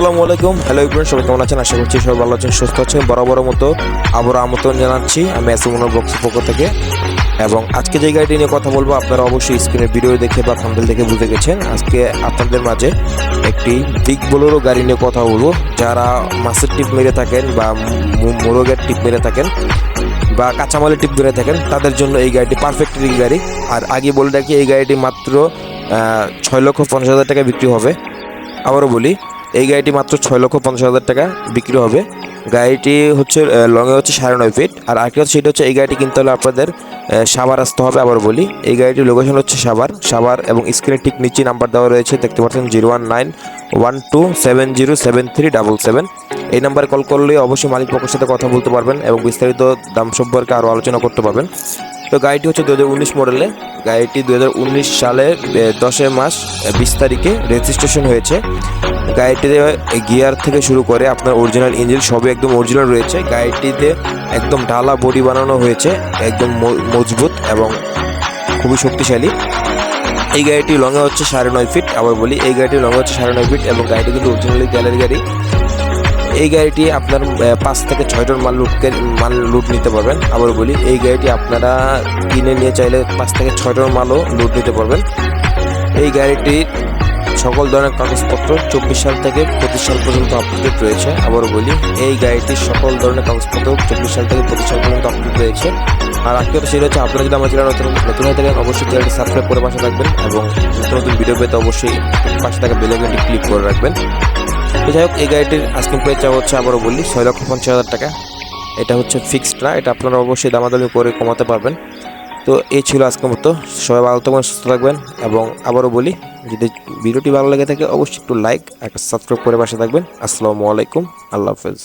আসসালামু আলাইকুম। হ্যালো ইব্রাহিম সবাই কেমন আছেন? আশা করছি সবাই ভালো আছেন, সুস্থ আছেন। বরাবর মতো আবার আমন্ত্রণ জানাচ্ছি আমি এসমুনার বক্স পক্ষ থেকে। এবং আজকে যে গাড়িটি নিয়ে কথা বলব, আপনারা অবশ্যই স্ক্রিনের ভিডিও দেখে বা থাম্বেল দেখে বুঝে গেছেন। আজকে আপনাদের মাঝে একটি বিগ বোলেরো গাড়ি নিয়ে কথা বলব। যারা মাছের টিপ মেরে থাকেন বা মোরগের টিপ মেরে থাকেন বা কাঁচামালের টিপ মেরে থাকেন, তাদের জন্য এই গাড়িটি পারফেক্ট গাড়ি। আর আগে বলে রাখি, এই গাড়িটি মাত্র ছয় লক্ষ পঞ্চাশ হাজার টাকা বিক্রি হবে। আবারও বলি এই গাড়িটি মাত্র ছয় লক্ষ পঞ্চাশ হাজার টাকা বিক্রি হবে। গাড়িটি হচ্ছে লংয়ে হচ্ছে সাড়ে নয় ফিট আর আরেকটি হচ্ছে, সেটা হচ্ছে এই গাড়িটি কিনতে হলে আপনাদের সাভার আসতে হবে আবার বলি। এই গাড়িটির লোকেশন হচ্ছে সাভার। সাভার এবং স্ক্রিনের ঠিক নিচে নাম্বার দেওয়া রয়েছে, দেখতে পাচ্ছেন zero one nine one two seven zero seven three double seven এই নাম্বারে কল করলে অবশ্যই মালিক পক্ষের সাথে কথা বলতে পারবেন এবং বিস্তারিত দাম সম্পর্কে আরও আলোচনা করতে পারবেন। তো গাড়িটি হচ্ছে দু হাজার উনিশ মডেলে। গাড়িটি দু সালের দশই মাস বিশ তারিখে রেজিস্ট্রেশন হয়েছে। গাড়িটিতে গিয়ার থেকে শুরু করে আপনার অরিজিনাল ইঞ্জিন সবই একদম অরিজিনাল রয়েছে। গাড়িটিতে একদম ঢালা বডি বানানো হয়েছে, একদম মজবুত এবং খুবই শক্তিশালী। এই গাড়িটি লংয়ে হচ্ছে সাড়ে নয় ফিট আবার বলি, এই গাড়িটি লংয়ে হচ্ছে সাড়ে নয় ফিট এবং গাড়িটি কিন্তু অরিজিনালি গ্যালারি গাড়ি। এই গাড়িটি আপনার পাঁচ থেকে ছয় টন মাল লুটকে, মাল লুট নিতে পারবেন। আবার বলি, এই গাড়িটি আপনারা কিনে নিয়ে চাইলে পাঁচ থেকে ছয় টন মালও লুট নিতে পারবেন। এই গাড়িটির সকল ধরনের কাগজপত্র চব্বিশ সাল থেকে পঁচিশ সাল পর্যন্ত আপডেট রয়েছে। আবার বলি, এই গাড়িটির সকল ধরনের কাগজপত্র চব্বিশ সাল থেকে পঁচিশ সাল পর্যন্ত আপডেট রয়েছে। আর আজকে সেটা হচ্ছে, আপনারা যদি আমার চ্যানেল নতুন নতুন হয়ে থাকেন, অবশ্যই চ্যানেলটি সাবস্ক্রাইব করে পাশে থাকবেন এবং নতুন নতুন ভিডিও পেতে অবশ্যই পাশে থাকা বেলাইকনটি ক্লিক করে রাখবেন। তো যাই হোক, এই গাড়িটির আজকে প্রাইস যা হচ্ছে আবারও বলি ছয় লক্ষ পঞ্চাশ হাজার টাকা। এটা হচ্ছে ফিক্সড না এটা আপনারা অবশ্যই দামাদামি করে কমাতে পারবেন। তো এই ছিল আজকের মতো। সবাই ভালো থাকবেন, সুস্থ থাকবেন এবং আবারও বলি, যদি ভিডিওটি ভালো লেগে থাকে, অবশ্যই একটু লাইক একটা সাবস্ক্রাইব করে পাশে থাকবেন। আসসালামু আলাইকুম, আল্লাহ হাফেজ।